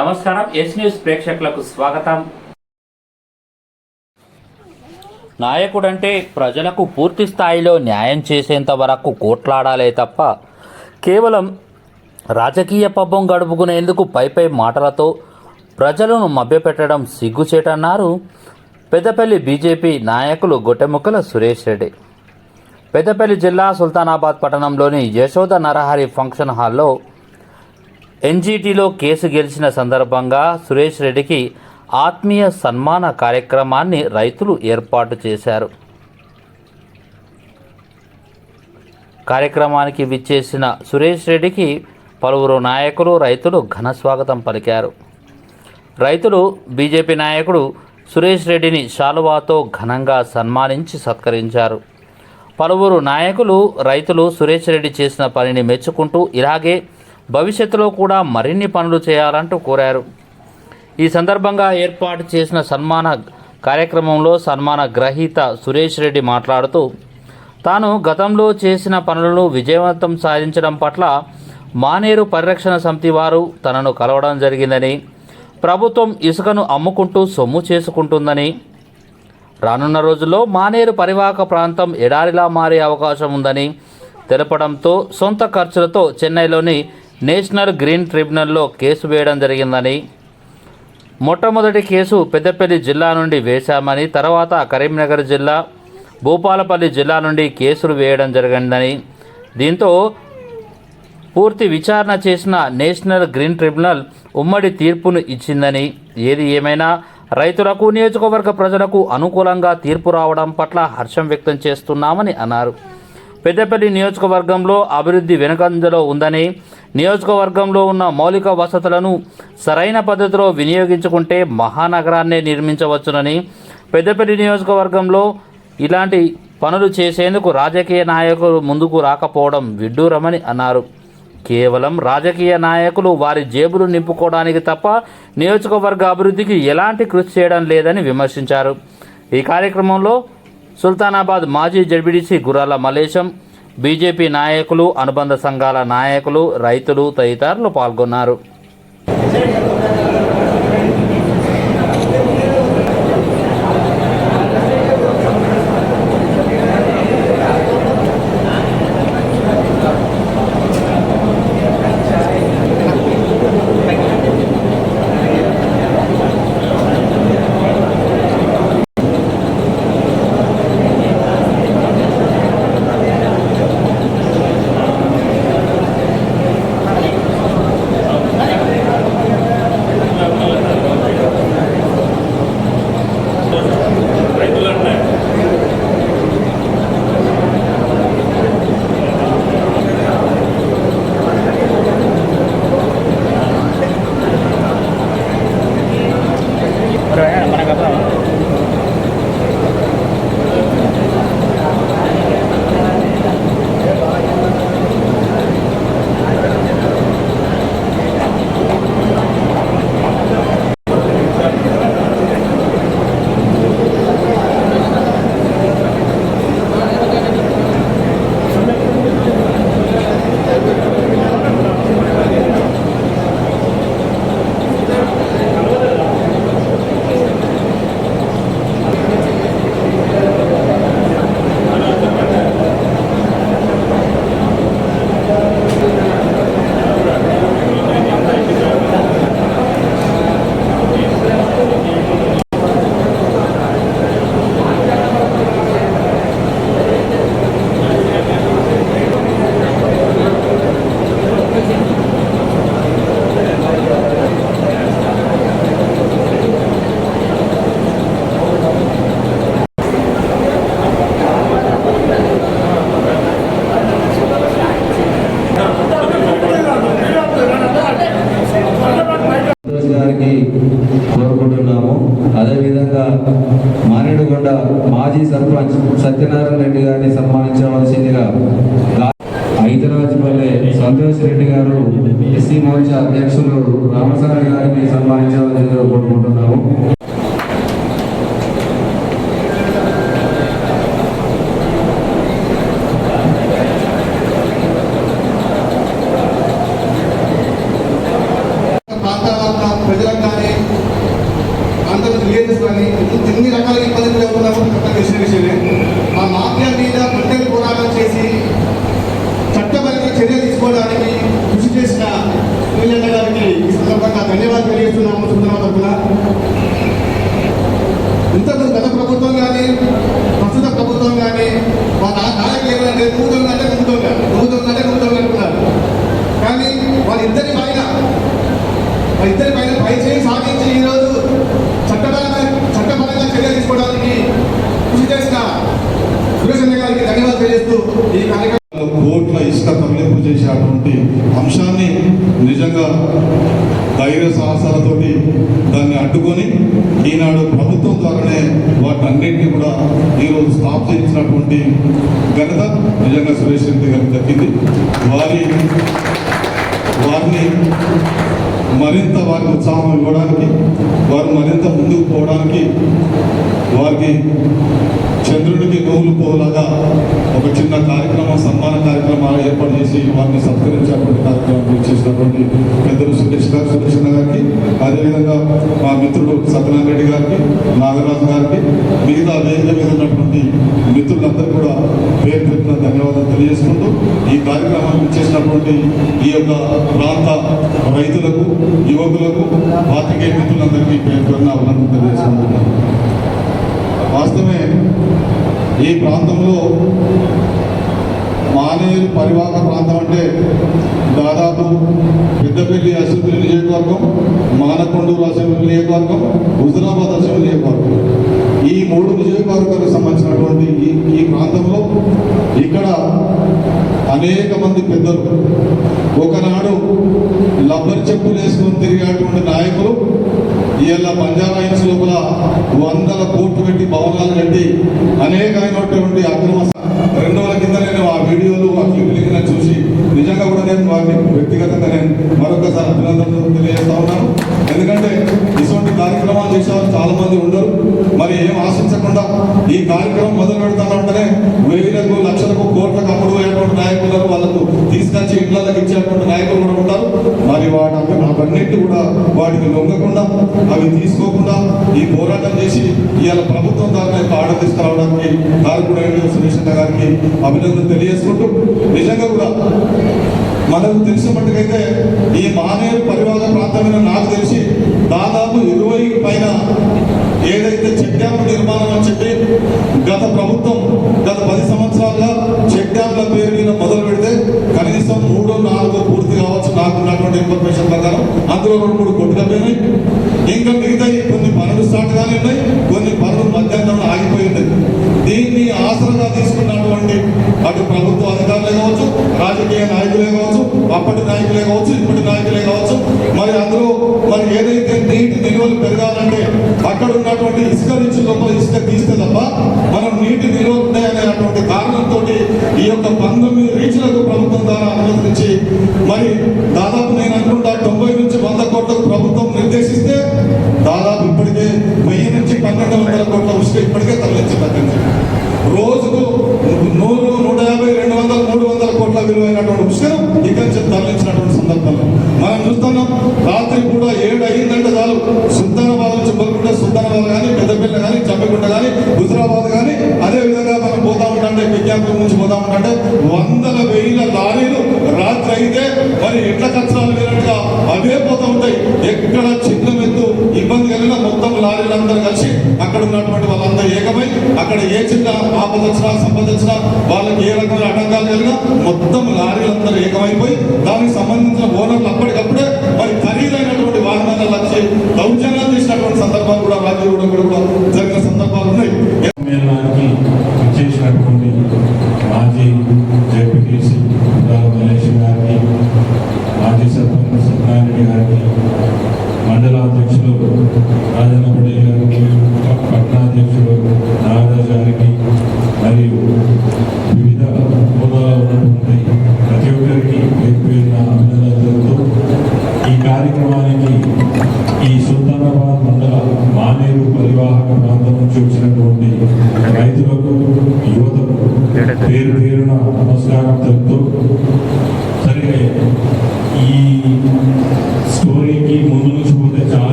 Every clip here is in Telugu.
నమస్కారం ఎస్ న్యూస్ ప్రేక్షకులకు స్వాగతం. నాయకుడంటే ప్రజలకు పూర్తి స్థాయిలో న్యాయం చేసేంత వరకు కోట్లాడాలే తప్ప కేవలం రాజకీయ పబ్బం గడుపుకునేందుకు పై పై మాటలతో ప్రజలను మభ్యపెట్టడం సిగ్గుచేటన్నారు పెద్దపల్లి బీజేపీ నాయకులు గొట్టెముక్కల సురేష్ రెడ్డి. పెద్దపల్లి జిల్లా సుల్తానాబాద్ పట్టణంలోని యశోద నరహరి ఫంక్షన్ హాల్లో ఎన్జీటీలో కేసు గెలిచిన సందర్భంగా సురేష్ రెడ్డికి ఆత్మీయ సన్మాన కార్యక్రమాన్ని రైతులు ఏర్పాటు చేశారు. కార్యక్రమానికి విచ్చేసిన సురేష్ రెడ్డికి పలువురు నాయకులు రైతులు ఘన స్వాగతం పలికారు. రైతులు బీజేపీ నాయకుడు సురేష్ రెడ్డిని శాలువాతో ఘనంగా సన్మానించి సత్కరించారు. పలువురు నాయకులు రైతులు సురేష్ రెడ్డి చేసిన పనిని మెచ్చుకుంటూ ఇలాగే భవిష్యత్తులో కూడా మరిన్ని పనులు చేయాలంటూ కోరారు. ఈ సందర్భంగా ఏర్పాటు చేసిన సన్మాన కార్యక్రమంలో సన్మాన గ్రహీత సురేష్ రెడ్డి మాట్లాడుతూ తాను గతంలో చేసిన పనులను విజయవంతం సాధించడం పట్ల మానేరు పరిరక్షణ సమితి వారు తనను కలవడం జరిగిందని ప్రభుత్వం ఇసుకను అమ్ముకుంటూ సొమ్ము చేసుకుంటుందని రానున్న రోజుల్లో మానేరు పరివాహక ప్రాంతం ఎడారిలా మారే అవకాశం ఉందని తెలపడంతో సొంత ఖర్చులతో చెన్నైలోని నేషనల్ గ్రీన్ ట్రిబ్యునల్లో కేసు వేయడం జరిగిందని మొట్టమొదటి కేసు పెద్దపల్లి జిల్లా నుండి వేశామని తర్వాత కరీంనగర్ జిల్లా భూపాలపల్లి జిల్లా నుండి కేసులు వేయడం జరిగిందని దీంతో పూర్తి విచారణ చేసిన నేషనల్ గ్రీన్ ట్రిబ్యునల్ ఉమ్మడి తీర్పును ఇచ్చిందని ఏది ఏమైనా రైతులకు నియోజకవర్గ ప్రజలకు అనుకూలంగా తీర్పు రావడం పట్ల హర్షం వ్యక్తం చేస్తున్నామని అన్నారు. పెద్దపల్లి నియోజకవర్గంలో అభివృద్ధి వెనుకంజలో ఉందని నియోజకవర్గంలో ఉన్న మౌలిక వసతులను సరైన పద్ధతిలో వినియోగించుకుంటే మహానగరాన్నే నిర్మించవచ్చునని పెద్దపల్లి నియోజకవర్గంలో ఇలాంటి పనులు చేసేందుకు రాజకీయ నాయకులు ముందుకు రాకపోవడం విడ్డూరమని అన్నారు. కేవలం రాజకీయ నాయకులు వారి జేబులు నింపుకోవడానికి తప్ప నియోజకవర్గ అభివృద్ధికి ఎలాంటి కృషి చేయడం లేదని విమర్శించారు. ఈ కార్యక్రమంలో సుల్తానాబాద్ మాజీ జడ్బిడిసి గురాల మలేశం బీజేపీ నాయకులు అనుబంధ సంఘాల నాయకులు రైతులు తదితరులు పాల్గొన్నారు. Yeah. దాన్ని ఈనాడు ప్రభుత్వం ద్వారానే వాటన్నింటినీ కూడా ఈరోజు స్టాప్ చేయించినటువంటి ఘనత నిజంగా సురేష్ రెడ్డి గారికి దక్కింది వారి వారిని మరింత వారికి ఉత్సాహం ఇవ్వడానికి వారు మరింత ముందుకు పోవడానికి వారికి చంద్రుడికి నూలు పోలాగా ఒక చిన్న కార్యక్రమం సన్మాన కార్యక్రమాలు ఏర్పాటు చేసి వారిని సత్కరించేటువంటి కార్యక్రమం చేసినటువంటి పెద్దలు సురేష్ గారు సురేష్ గారికి అదేవిధంగా మా మిత్రుడు సత్యనారాయణ రెడ్డి గారికి నాగరాజు గారికి మిగతా వేదిక మీద ఉన్నటువంటి మిత్రులందరూ కూడా పేరు పెట్టిన ధన్యవాదాలు తెలియజేసుకుంటూ ఈ కార్యక్రమాన్ని చేసినటువంటి ఈ యొక్క ప్రాంత రైతులకు యువకులకు పాత్రికేయ మిత్రులందరికీ పేరు పెట్టిన అభినందన తెలియజేసుకుంటున్నాను వాస్తవమే ఈ ప్రాంతంలో మానేరు పరివాహక ప్రాంతం అంటే దాదాపు పెద్దపల్లి అసెంబ్లీ నియోజకవర్గం మానకొండూరు అసెంబ్లీ నియోజకవర్గం హుజరాబాద్ అసెంబ్లీ నియోజకవర్గం. ఈ మూడు నియోజకవర్గాలకు సంబంధించినటువంటి ఈ ఈ ప్రాంతంలో ఇక్కడ అనేక మంది పెద్దలు ఒకనాడు లబ్బర్ చెప్పులు వేసుకొని తిరిగేటువంటి నాయకులు ఇలా బంజారా హిల్స్ లోపల వందల కోట్లు పెట్టి భవనాలు కట్టి అనేకమైనటువంటి అక్రమ రెండు రోజుల కింద నేను ఆ వీడియోలు ఆ క్లిప్లు కింద చూసి నిజంగా కూడా నేను వారిని వ్యక్తిగతంగా నేను మరొకసారి అభినందనలు తెలియజేస్తా ఉన్నాను. ఎందుకంటే ఇటువంటి కార్యక్రమాలు చేసేవారు చాలా మంది ఉండరు. మరి ఏం ఆశించకుండా ఈ కార్యక్రమం మొదలు పెడతానంటేనే వేలకు లక్షలకు కోట్లకు అప్పుడు పోయేటువంటి నాయకులు వాళ్ళకు తీసుకొచ్చి ఇళ్ళకు ఇచ్చేటువంటి నాయకులు కూడా ఉంటారు. మరి వాటి అవన్నిటి కూడా వాటికి లొంగకుండా అవి తీసుకోకుండా ఈ పోరాటం చేసి ఇవాళ ప్రభుత్వం దాని యొక్క ఆర్డర్ తీసుకురావడానికి కారకుడైన సురేష్ గారికి అభినందన తెలియజేసుకుంటూ నిజంగా కూడా మనకు తెలిసినప్పటికైతే ఈ మానేరు పరివాహక ప్రాంతమైన నాకు తెలిసి దాదాపు ఇరవై పైన ఏదైతే చెక్ డ్యామ్ నిర్మాణం అని చెప్పి గత ప్రభుత్వం గత పది సంవత్సరాలుగా చెక్ డ్యామ్ల పేరు మీద మొదలు పెడితే కనీసం మూడో నాలుగు పూర్తి కావచ్చు నాకు ఉన్నటువంటి ఇన్ఫర్మేషన్ ప్రకారం. అందులో రెండు మూడు కొట్టుకపోయినాయి. ఇంకా మిగతా కొన్ని పనులు స్టార్ట్ కానీ ఉన్నాయి కొన్ని పనులు ఆగిపోయింది. దీన్ని ఆసరగా తీసుకున్నటువంటి అటు ప్రభుత్వ అధికారులే కావచ్చు రాజకీయ నాయకులే కావచ్చు అప్పటి నాయకులే కావచ్చు ఇప్పటి నాయకులే కావచ్చు మరి అందరూ మరి ఏదైతే నీటి నిల్వలు పెరగాలంటే అక్కడ ఉన్నటువంటి ఇసుక నుంచి లోపల ఇసుక తీస్తే తప్ప మనం నీటి నిల్వ ఉన్నాయనేటువంటి కారణంతో ఈ యొక్క నుంచి వందల కోట్ల ఉసుక ఇప్పటికే తరలించబడింది రోజుకు నూరు నూట యాభై రెండు వందల మూడు వందల కోట్ల విలువైనటువంటి ఉసుకను ఇక్కడి నుంచి తరలించినటువంటి సందర్భంలో మనం చూస్తున్నాం రాత్రి కూడా ఏడు అయిందంటే చాలు సుల్తానాబాద్ నుంచి మొదలుకుంటే సుల్తానాబాద్ కానీ పెద్దపల్లి కానీ చంపకుంట కానీ హుజరాబాద్ కానీ అదే విధంగా మనం పోతా ఉంటే విజ్ఞాపం నుంచి పోతా ఉంటే వందల వేల లారీలు రాత్రి అయితే మరి ఎట్ల కష్టాలు లేనట్టుగా అవే పోతా ఉంటాయి ఎక్కడ చిన్న మెత్తు ఇబ్బంది కలిగిన మొత్తం లారీలందరూ కలిసి అక్కడ ఉన్నటువంటి వాళ్ళందరూ ఏకమై అక్కడ ఏ చిన్న ఆపద వచ్చినా సంపద వచ్చినా వాళ్ళకి ఏ రకమైన ఆటంకాలు కలిగినా మొత్తం లారీలందరూ ఏకమైపోయి దానికి సంబంధించిన ఓనర్లు అప్పటికప్పుడే మరి ఖరీదైనటువంటి వాహనాలను వచ్చి దౌర్జన్యాలు చేసినటువంటి సందర్భాలు కూడా రాజీవ్ కూడా కూడా జరిగిన సందర్భాలు ఉన్నాయి. మాజీ జెడ్పీటీసీ మల్లేష్ మాజీ సర్పంచ్ సత్యనారాయణ గారికి మండల అధ్యక్షులు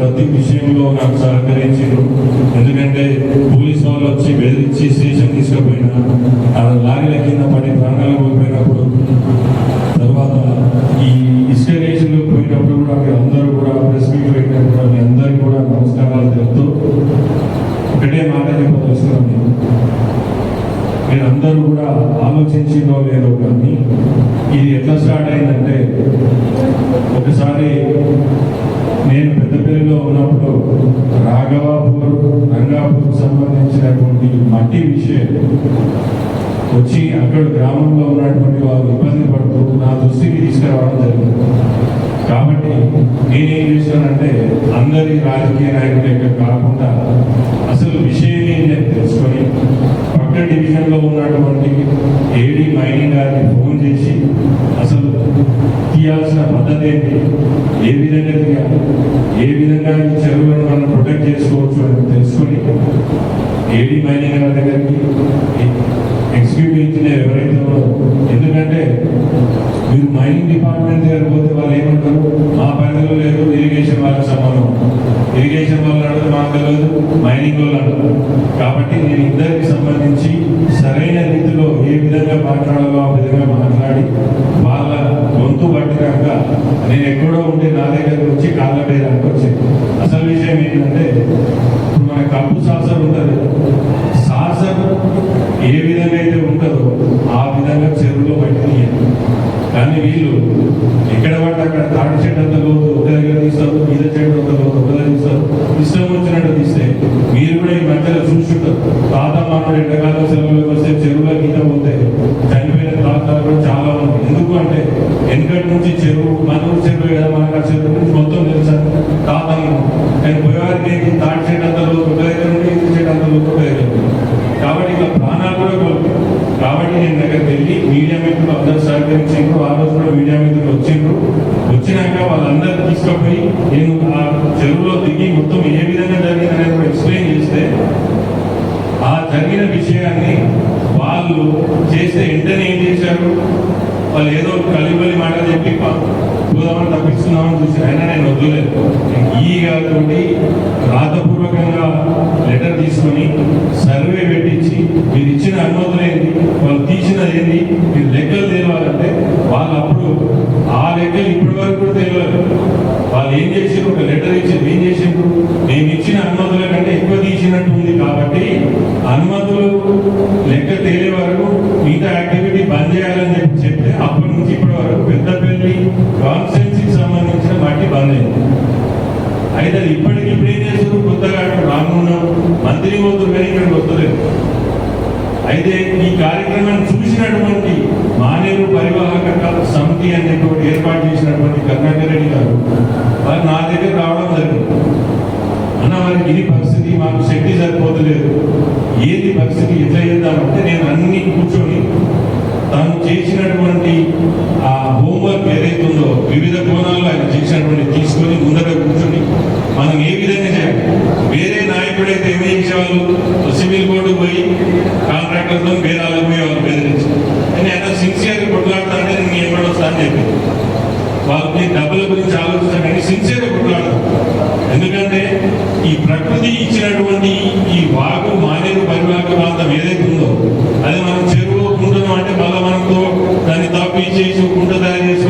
ప్రతి విషయంలో నాకు సహకరించారు ఎందుకంటే పోలీస్ వాళ్ళు వచ్చి బెదిరించి స్టేషన్ తీసుకుపోయినా ఆ లారీల కింద పడి ప్రాణాలు కోల్పోయినప్పుడు తర్వాత ఈ ఇసుక రేషన్లో పోయినప్పుడు కూడా మీరు అందరూ కూడా ప్రెస్ మీట్ పెట్టినప్పుడు అని మీ అందరికీ కూడా నమస్కారాలు తెలుపుతూ ఒకటే మాట చెప్పదలుస్తున్నాను నేను. మీరు అందరూ కూడా ఆలోచించిందో లేదో కానీ ఇది ఎట్లా స్టార్ట్ అయిందంటే ఒకసారి నేను పెద్దపల్లిలో ఉన్నప్పుడు రాఘవాపూర్ రంగాపూర్ సంబంధించినటువంటి మట్టి విషయం వచ్చి అక్కడ గ్రామంలో ఉన్నటువంటి వాళ్ళు ఇబ్బంది పడుతూ నా దృష్టికి తీసుకురావడం జరిగింది. కాబట్టి నేనేం చేశానంటే అందరి రాజకీయ నాయకుల యొక్క కాకుండా అసలు విషయం ఏంటి అని తెలుసుకొని పక్క డివిజన్లో ఉన్నటువంటి ఏడీ మైనింగ్ గారిని ఫోన్ చేసి అసలు తీయాల్సిన పద్ధతి ఏంటి? ఏ విధంగా తీయాలి? ఏ విధంగా ఈ చెరువులను మనం ప్రొటెక్ట్ చేసుకోవచ్చు అని తెలుసుకొని ఏడీ మైనింగ్ గారి దగ్గరికి ఎగ్జిక్యూటివ్ ఇంజనీర్ ఎవరైతే ఎందుకంటే మీరు మైనింగ్ డిపార్ట్మెంట్ దగ్గర పోతే వాళ్ళు ఏమంటారు? మా పరిధిలో లేదు ఇరిగేషన్ వాళ్ళకి సంబంధం. ఇరిగేషన్ వాళ్ళు అడిగితే మాకు తెలియదు మైనింగ్ వాళ్ళు అంటారు కాబట్టి నేను ఇద్దరికి సంబంధించి సరైన రీతిలో ఏ విధంగా మాట్లాడాలో ఆ విధంగా మాట్లాడి వాళ్ళ గొంతు పట్టినాక నేను ఎక్కడో ఉంటే నా దగ్గరకు వచ్చి కాళ్ళ పేరు వచ్చాను. అసలు విషయం ఏంటంటే ఇప్పుడు మన కప్పు సా ఆ చెరువులో మట్టి కానీ వీళ్ళు ఎక్కడ పడితే అక్కడ తాటి చెట్టు అంత లోతు ఒక దగ్గర తీస్తారు మీద చెట్టు అంత లోతు ఒక దగ్గర తీస్తారు. ఇష్టం వచ్చినట్టు తీస్తే మీరు కూడా ఈ మధ్యలో చూస్తుంటారు తాత మానవుడు ఎండాకాలం సెలవులకు వస్తే చెరువులో గీత పోతే చనిపోయిన తాతలు కూడా చాలా ఉన్నాయి ఎందుకు అంటే వెనకటి నుంచి చెరువు మన ఊరు చెరువు కదా మనకు ఆ చెరువు నుంచి మొత్తం తెలుసా తాతను కానీ పోయేవారికి ఏంటి తాటి చెట్టు అంత లోతు ఒక దగ్గర ఉంటే ఇది చెట్టు అంత లోతు ఒక దగ్గర ఉంది. కాబట్టి ఇలా ప్రాణాలు కూడా కోల్పోయారు కాబట్టి నేను దగ్గరికి వెళ్ళి మీడియా మిత్రులు అందరూ సహకరించారు ఆ రోజు కూడా మీడియా మిత్రులు వచ్చిండ్రు వచ్చినాక వాళ్ళందరూ తీసుకుపోయి నేను ఆ చెరువులో దిగి మొత్తం ఏ విధంగా జరిగిందనేది కూడా ఎక్స్ప్లెయిన్ చేస్తే ఆ జరిగిన విషయాన్ని వాళ్ళు చేస్తే వెంటనే ఏం చేశారు? వాళ్ళు ఏదో కలిబలి మాట చెప్పి పోదామని తప్పిస్తున్నామని చూసి అయినా నేను వద్దులేదు ఈ తోటి రాతపూర్వకంగా లెటర్ తీసుకొని సర్వే పెట్టించి మీరు ఇచ్చిన అనుమతులు ఏంటి? వాళ్ళు తీసినది ఏంటి? మీరు లెక్కలు తెలియాలంటే వాళ్ళు అప్పుడు ఆ లెక్కలు ఇప్పటి వరకు కూడా వాళ్ళు ఏం చేసి ఒక లెటర్ ఇచ్చి ఏం చేసిండ్రు? మేము ఇచ్చి తేలే వరకు మిగతా యాక్టివిటీ బంద్ చేయాలని చెప్పి చెప్తే అప్పటి నుంచి ఇప్పటి వరకు పెద్దపల్లి కాన్స్టెన్సీకి సంబంధించిన మట్టి బంద్ అయింది. అయితే అది ఇప్పటికి ఇప్పుడు ఏం చేస్తారు కొత్తగా అక్కడ రానున్నాం మంత్రి పోతున్నారు కానీ ఇక్కడికి వస్తలేదు. అయితే ఈ కార్యక్రమాన్ని చూసినటువంటి మానేరు పరివాహక సమితి అని చెప్పి ఏర్పాటు చేసినటువంటి కర్ణాకర్ రెడ్డి గారు వారు నా దగ్గర రావడం జరిగింది. అన్న వారికి ఇది పరిస్థితి మాకు శక్తి సరిపోతలేదు. ఏది పరిస్థితి ఎట్లా చేద్దామంటే నేను అన్ని కూర్చొని తను చేసినటువంటి ఆ హోంవర్క్ ఏదైతే ఉందో వివిధ కోణాల్లో ఆయన చేసినటువంటి తీసుకొని ముందర కూర్చొని మనం ఏ విధంగా చేయాలి? వేరే అయితే ఏమి చేసేవాళ్ళు? సివిల్ కోర్టు పోయి కాంట్రాక్టర్తో బేరాలకు పోయి వాళ్ళు బెదిరించి కానీ ఆయన సిన్సియర్గా కొట్లాడుతా అంటే నేను ఎక్కడ వస్తా అని వాళ్ళకి డబ్బుల గురించి ఆలోచిస్తాను కానీ సిన్సియర్గా ఎందుకంటే ఈ ప్రకృతి ఇచ్చినటువంటి ఈ వాగు మానేరు పరివాహక ప్రాంతం ఏదైతే ఉందో అది మనం చెరువు కుంటున్నాం అంటే మళ్ళీ మనతో దాన్ని తప్పించేసి కుంట తయారు చేసుకోవద్దు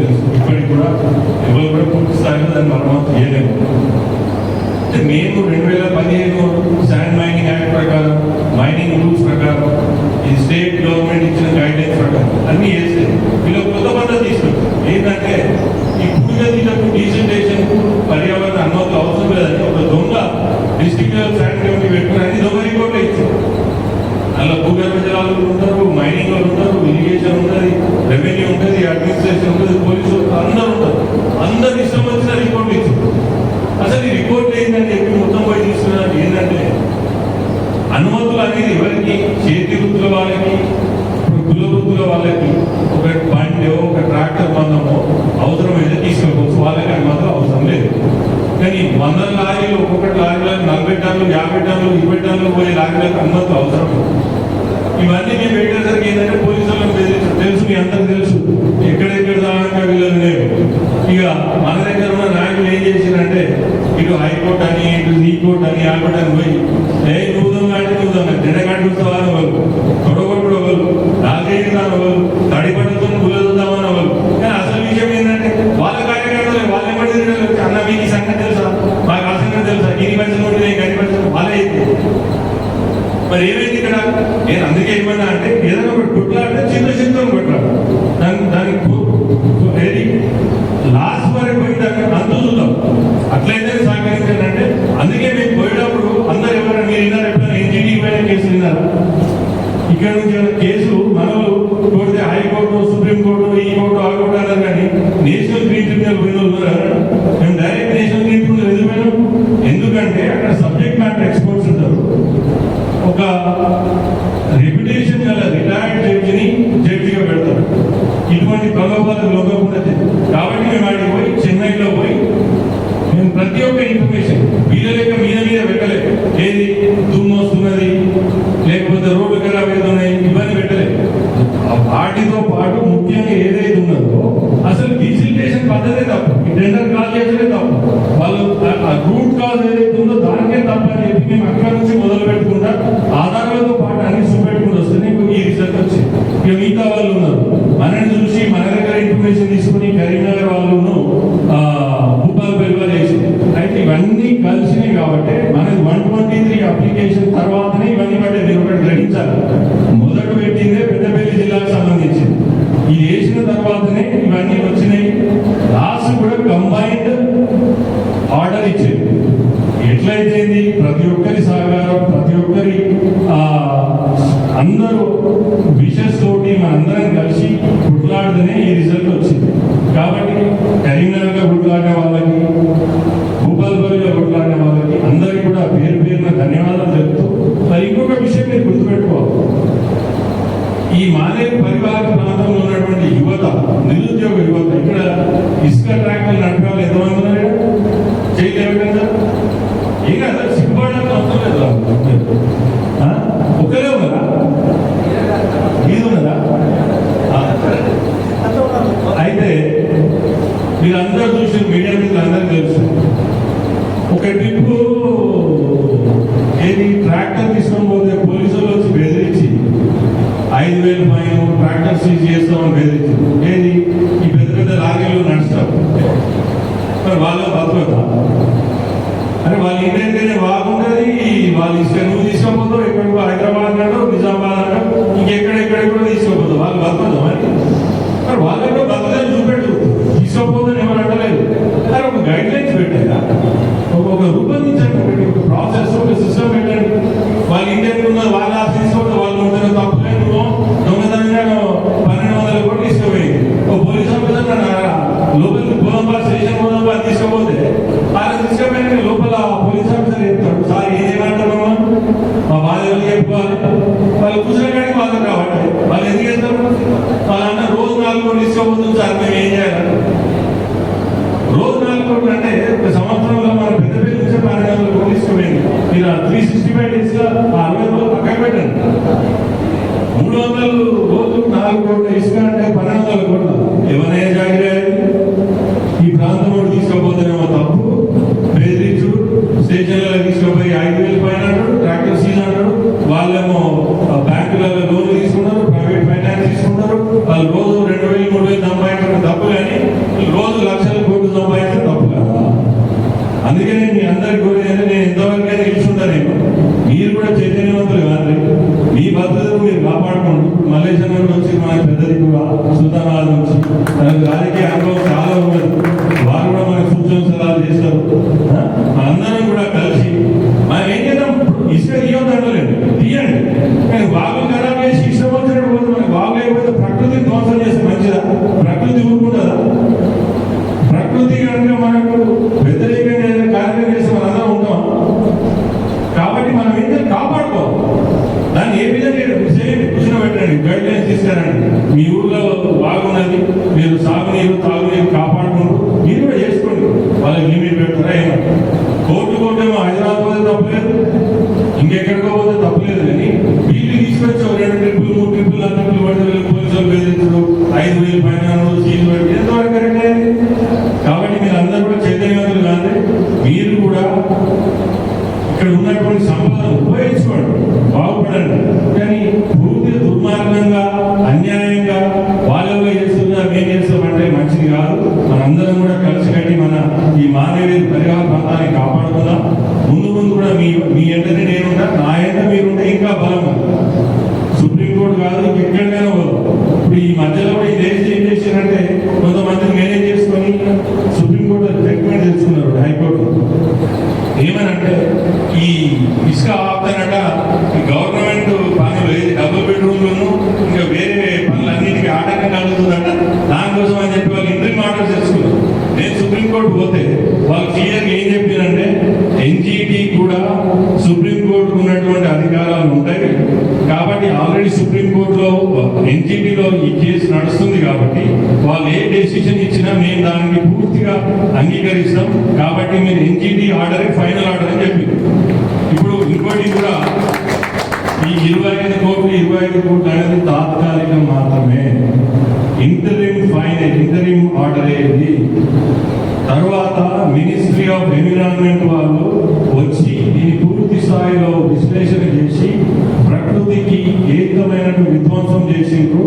తెలుసు ఇప్పటికి కూడా ఎవరు కూడా పూర్తి స్థాయిలో దాన్ని మరమ్మతు చేయలేము. అంటే మేము రెండు వేల పదిహేను శాండ్ మైనింగ్ యాక్ట్ ప్రకారం మైనింగ్ రూల్స్ ప్రకారం ఈ స్టేట్ గవర్నమెంట్ ఇచ్చిన గైడ్లైన్స్ ప్రకారం అన్ని వేస్తే వీళ్ళు కొత్త పద్ధతి తీసుకుంటారు ఏంటంటే ఈ పూజ తీటకు డీజెంటేషన్కు పర్యావరణ అనుమతి అవసరం లేదని ఒక దొంగ డిస్టిక్ లెవెల్ శాండ్ కమిటీ పెట్టుకుని అన్ని దొంగ రిపోర్ట్లో ఇచ్చారు. అందులో భూగర్భ జలాలు ఉంటారు మైనింగ్ వాళ్ళు ఉంటారు ఇరిగేషన్ ఉంటుంది ఉంటుంది అడ్మినిస్ట్రేషన్ ఉంటుంది పోలీసు అందరూ ఉంటారు. అందరు ఇష్టం వచ్చిన రిపోర్ట్ ఇచ్చు అసలు ఈ రిపోర్ట్ ఏంటంటే ఎక్కువ మొత్తం పోయి చూస్తున్నాను ఏంటంటే అనుమతులు అనేది ఎవరికి? చేతి వృత్తుల వాళ్ళకి కుల వృత్తుల వాళ్ళకి ఒక బండి ఒక ట్రాక్టర్ బంధమో అవసరం ఏదో తీసుకోవచ్చు. వాళ్ళకి అది మాత్రం అవసరం లేదు. కానీ వంద లారీలు ఒక్కొక్కటి లారీలో నలభై టన్నులు యాభై టన్నులు ఇరవై టన్నులు పోయే లారీలకు అనుమతులు అవసరం ఇవన్నీ మేము పెట్టేసరికి ఏంటంటే పోలీసు పోలీసులను తెలుసు మీ అందరికి తెలుసు. ఎక్కడెక్కడ దాకా వీళ్ళని లేదు ఇక మన దగ్గర ఉన్న నాయకులు ఏం చేసిరంటే ఇటు హైకోర్టు అని ఇటు ఈ అని ఆ కోర్టు అని పోయి ఏ చూద్దాం అంటే చూద్దాం తినగడుగుతావా వాళ్ళు వాళ్ళు రాజేయడం వాళ్ళు వాళ్ళు కానీ అసలు విషయం ఏంటంటే వాళ్ళ కార్యకర్తలు వాళ్ళే అన్న మీకు సంగతి తెలుసా? మాకు అసంగతి తెలుసా? ఇది పరిస్థితి ఉంటే నేను వాళ్ళే మరి ఏమైంది ఇక్కడ? నేను అందుకే ఏమన్నా అంటే ఏదైనా ఒక ముఖ్యంగా కేసులు మనం faith in you. ఇక్కడ ఉన్నటువంటి సంపదను ఉపయోగించుకోండి బాగుపడండి ఇసుక ఆపుతానట గవర్నమెంట్ పనులు డబుల్ బెడ్రూమ్లను ఇంకా వేరే పనులన్నిటికీ ఆటంకం కలుగుతుందట. దానికోసం అని చెప్పి వాళ్ళు ఇంద్రి మాటలు తెలుసుకున్నారు. నేను సుప్రీంకోర్టు పోతే వాళ్ళు క్లియర్గా ఏం చెప్పారంటే ఎన్జీటీ కూడా సుప్రీంకోర్టుకు ఉన్నటువంటి అధికారాలు ఉంటాయి. కాబట్టి ఆల్రెడీ సుప్రీంకోర్టులో ఎన్జీటీలో ఈ కేసు నడుస్తుంది కాబట్టి వాళ్ళు ఏ డెసిషన్ ఇచ్చినా మేము దానికి పూర్తిగా అంగీకరిస్తాం. కాబట్టి మీరు ఎన్జీటీ ఆర్డర్ ఫైనల్ ఆర్డర్ అని చెప్పి కూడా ఈ ఇరవై ఐదు కోట్లు ఇరవై ఐదు కోట్లు అనేది తాత్కాలికం మాత్రమే. ఇంటరిమ్ ఫైన్ ఇంటరిమ్ ఆర్డర్ అయ్యింది తర్వాత మినిస్ట్రీ ఆఫ్ ఎన్విరాన్మెంట్ వాళ్ళు వచ్చి దీని పూర్తి స్థాయిలో విశ్లేషణ చేసి ప్రకృతికి ఏకమైనటువంటి విధ్వంసం చేసిండ్రు.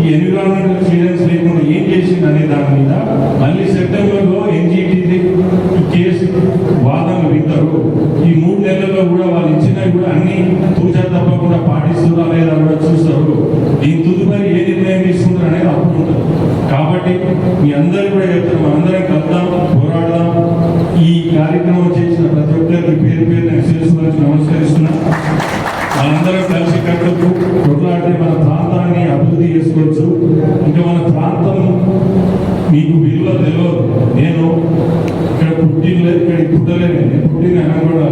ఈ ఎన్విరాన్మెంటల్ క్లియరెన్స్ లేకుండా ఏం చేసింది అనే దాని మీద మళ్ళీ సెప్టెంబర్ ఎన్జిటి కేసు వాదనలు వింటారు ఈ మూడు నెలల్లో కూడా వాళ్ళు ఇచ్చినవి కూడా అన్ని తూచా తప్పకుండా పాటిస్తున్నారా లేదా కూడా చూస్తారు దీని తుదుపరి ఏ నిర్ణయం తీసుకుంటారు అనేది అప్పుడు కాబట్టి మీ అందరూ కూడా చెప్తారు మనందరం కలుద్దాం పోరాడదాం. ఈ కార్యక్రమం చేసిన ప్రతి ఒక్కరికి పేరు పేరు నేను శిరస్సు నమస్కరిస్తున్నా. మనందరం కలిసి కట్టుకు కొట్లాడితే మన ప్రాంతాన్ని అభివృద్ధి చేసుకోవచ్చు. ఇంకా మన ప్రాంతం మీకు విలువ తెలియదు. నేను ఇక్కడ పుట్టినలేదు ఇక్కడ పుట్టలేదు. పుట్టిన కూడా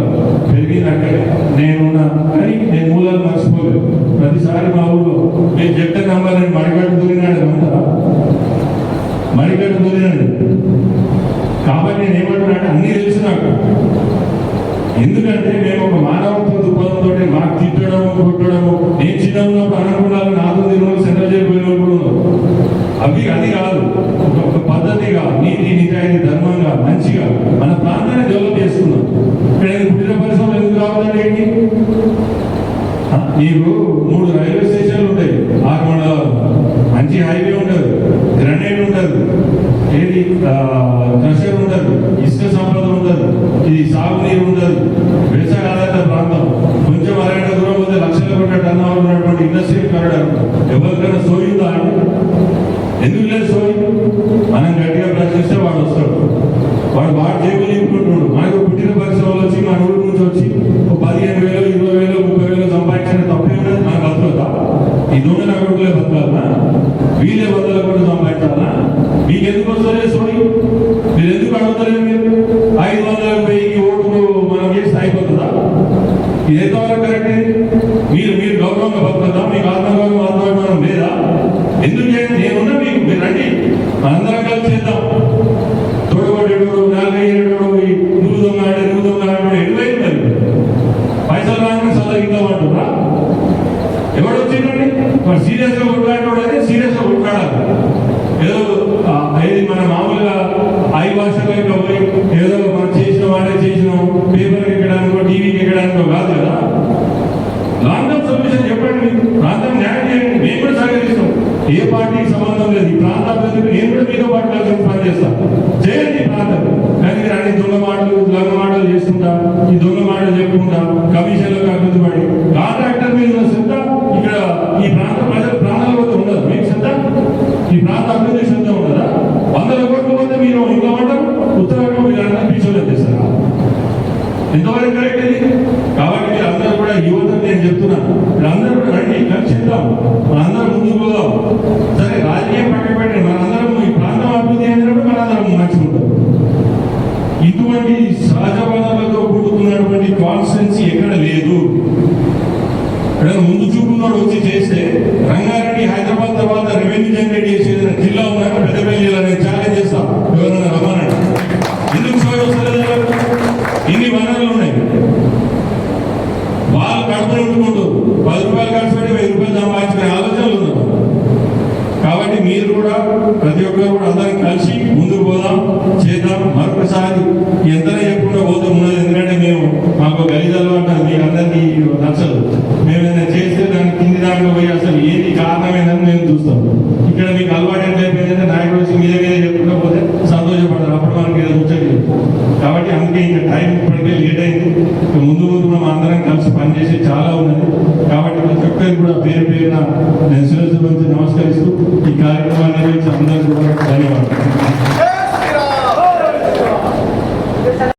పెరిగిన అక్కడ. నేనున్న కానీ నేను ప్రతిసారి మా ఊళ్ళో నేను చెప్తే నంబర్ నేను దూరినాడు అంతా అంటారా దూరినాడు. కాబట్టి నేను ఏమంటున్నాడు అన్నీ తెలుసు నాకు. ఎందుకంటే మేము ఒక మానవత్వ దృక్పథంతో మాకు తిట్టడము కొట్టడము నేను చిన్న ఉన్నప్పుడు అనుకున్నాను నాతో తిరుమల సెంటర్ చేయబోయినప్పుడు అవి అది కాదు. ఒక ఒక పద్ధతిగా నీతి నిజాయితీ ధర్మంగా మంచిగా మన ప్రాంతాన్ని డెవలప్ చేసుకున్నాం ఇక్కడ నేను పుట్టిన పరిశ్రమలు ఎందుకు రావద్దండి ఏంటి ఆ, నీకు మూడు రైల్వే స్టేషన్లు ఉంటాయి. ఆరు మండలాలు మంచి హైవే ఉండదు. గ్రనేడ్ ఉండదు. ఏది? క్రషర్ ఉండదు. ఇసుక సంపద ఉండదు. ఇది సాగునీరు ఉండదు. వ్యవసాయ ఆధారిత ప్రాంతం. కొంచెం అరగంట దూరం పోతే లక్షల కోట్ల టర్న్ ఉన్నటువంటి ఇండస్ట్రియల్ కారిడార్ ఎవరికైనా సోయుందా అండి? ఎందుకు లేదు సోయి? మనం గట్టిగా ప్రశ్నిస్తే వాడు వస్తాడు. వాడు వాడు జేబులు నింపుకుంటున్నాడు. మనకు పుట్టిన పరిశ్రమలు వచ్చి మన ఊరి నుంచి వచ్చి ఒక పదిహేను వేలు ఇరవై వేలు ముప్పై వేలు సంపాదించిన తప్పే ఉండదు మన బతుకుతా ఈ దొంగ నగడులే బతకాలనా వీళ్ళే వందల కోట్లు సంపాదించాలనా మీకు ఎందుకు వస్తలే సోయి మీరు ఎందుకు అడుగుతలేదు మీరు?